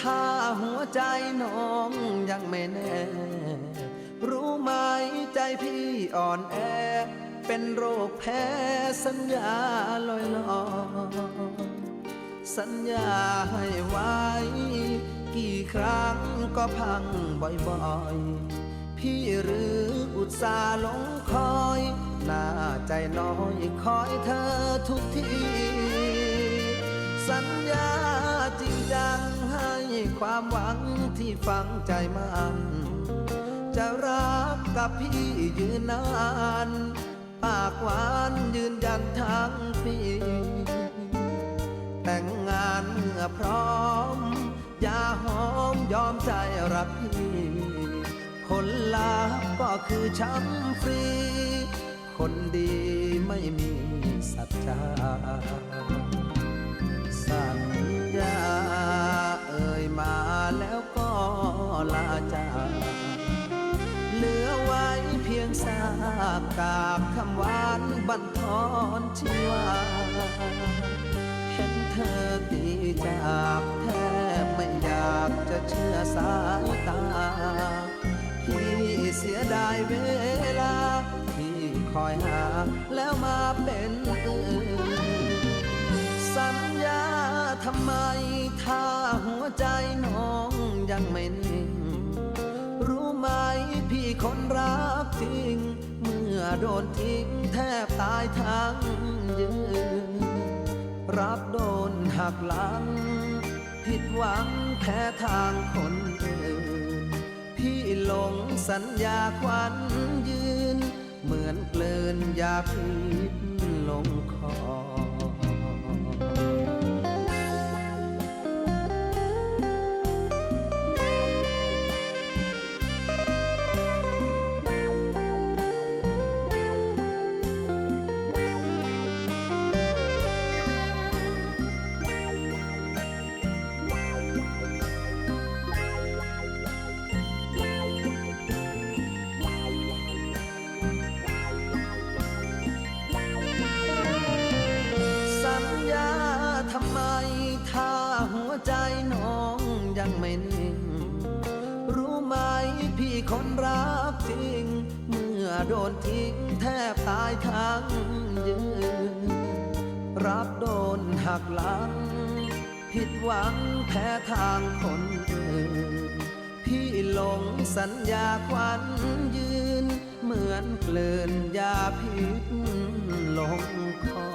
ถ้าหัวใจน้องยังไม่แน่ รู้ไหมใจพี่อ่อนแอ เป็นโรคแพ้สัญญาลอยลอยสัญญาให้ไว้ กี่ครั้งก็พังบ่อยๆ พี่หรืออุตส่าห์ลงคอยหน้าใจน้อยคอยเธอทุกที สัญญา ความหวังที่ฝังใจมันจะรักกับพี่ยืนนาน ปากหวานยืนยันทั้งปีแต่งงานเมื่อพร้อม อย่าหอมยอมใจรักพี่ผลลัพธ์ก็คือช้ำฟรี คนดีไม่มีสัจจา ยงซากกาบคำหวานบันทอนชีวาเห็นเธอตีจากแทบไม่อยากจะเชื่อสายตา พี่เสียดายเวลา ที่คอยหาแล้วมาเป็นอื่นสัญญาทำไมถ้าหัวใจน้องยังไม่นิ่ง รู้ไหมพี่คนรักิงเมื่อโดนทิ้งแทบตายทั้งยืน รับโดนหักหลัง ผิดหวังแพ้ทางคนอื่น พี่หลงสัญญาควันยืน เหมือนเกลืนยาพี คนรักจริง เมื่อโดนทิ้งแทบตายทั้งยืน รับโดนหักหลัง ผิดหวังแพ้ทางคนอื่น พี่หลงสัญญาควันยืน เหมือนเกลื่นยาพิษลงคอ